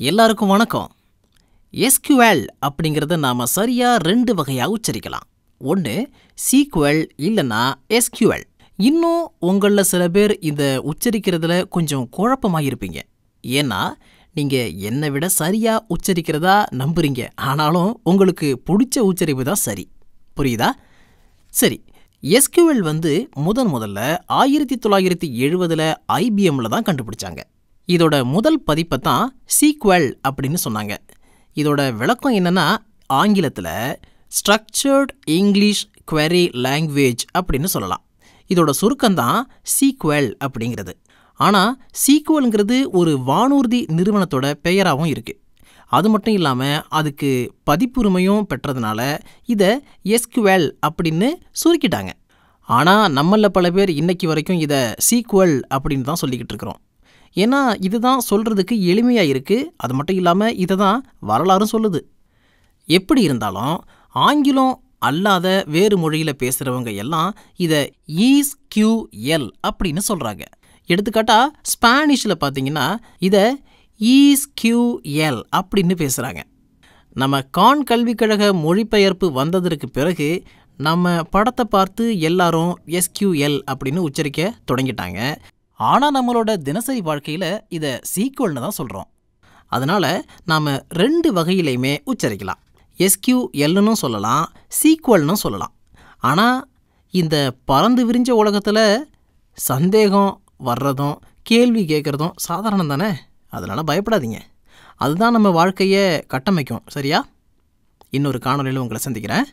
எல்லாருக்கும் வணக்கம். எஸ்கியூஎல் அப்படிங்கிறத நாம் சரியாக ரெண்டு வகையாக உச்சரிக்கலாம். ஒன்று சீக்வல் இல்லைன்னா எஸ்கியூஎல் இன்னும் உங்களில் சில பேர் இதை உச்சரிக்கிறதுல கொஞ்சம் குழப்பமாக இருப்பீங்க. ஏன்னா நீங்கள் என்னை விட சரியாக உச்சரிக்கிறதா நம்புறீங்க. ஆனாலும் உங்களுக்கு பிடிச்ச உச்சரிப்பு தான் சரி. புரியுதா? சரி எஸ்கியூஎல் வந்து முதன் முதல்ல ஆயிரத்தி தொள்ளாயிரத்தி எழுபதில் ஐபிஎம்மில் தான் கண்டுபிடிச்சாங்க. இதோட முதல் பதிப்பை தான் சீக்வல் அப்படின்னு சொன்னாங்க. இதோட விளக்கம் என்னென்னா ஆங்கிலத்தில் ஸ்ட்ரக்சர்ட் இங்கிலீஷ் குவரி லாங்குவேஜ் அப்படின்னு சொல்லலாம். இதோட சுருக்கம்தான் சீக்வல் அப்படிங்கிறது. ஆனால் சீக்வல்ங்கிறது ஒரு வானூர்தி நிறுவனத்தோட பெயராகவும் இருக்குது அது மட்டும் இல்லாமல் அதுக்கு பதிப்புரிமையும் பெற்றதுனால இதை எஸ்குவல் அப்படின்னு சுருக்கிட்டாங்க. ஆனால் நம்மளில் பல பேர் இன்னைக்கு வரைக்கும் இதை சீக்வல் அப்படின்னு தான் சொல்லிக்கிட்டு இருக்கிறோம். ஏன்னா இதுதான் சொல்கிறதுக்கு எளிமையாக இருக்குது அது மட்டும் இல்லாமல் இதை தான் வரலாறும் சொல்லுது. எப்படி இருந்தாலும் ஆங்கிலம் அல்லாத வேறு மொழியில் பேசுகிறவங்க எல்லாம் இதை ஈஸ் கியூ எல் அப்படின்னு சொல்கிறாங்க எடுத்துக்காட்டாக ஸ்பானிஷில் பார்த்தீங்கன்னா இதை ஈஸ் கியூ எல் அப்படின்னு பேசுகிறாங்க நம்ம கான் கல்விக் கழக மொழிபெயர்ப்பு வந்ததற்கு பிறகு நம்ம படத்தை பார்த்து எல்லாரும் எஸ்கியூஎல் அப்படின்னு உச்சரிக்க தொடங்கிட்டாங்க. ஆனால் நம்மளோட தினசரி வாழ்க்கையில் இதை சீக்வல்னு தான் சொல்கிறோம் அதனால் நாம் ரெண்டு வகையிலையுமே உச்சரிக்கலாம். எஸ்கியூ எஸ்கியூஎல்னு சொல்லலாம் சீக்வல்னு சொல்லலாம். ஆனால் இந்த பறந்து விரிஞ்ச உலகத்தில் சந்தேகம் வர்றதும் கேள்வி கேட்குறதும் சாதாரணம் தானே? அதனால் பயப்படாதீங்க. அதுதான் நம்ம வாழ்க்கையை கட்டமைக்கும். சரியா? இன்னொரு காணொலியில் உங்களை சந்திக்கிறேன்.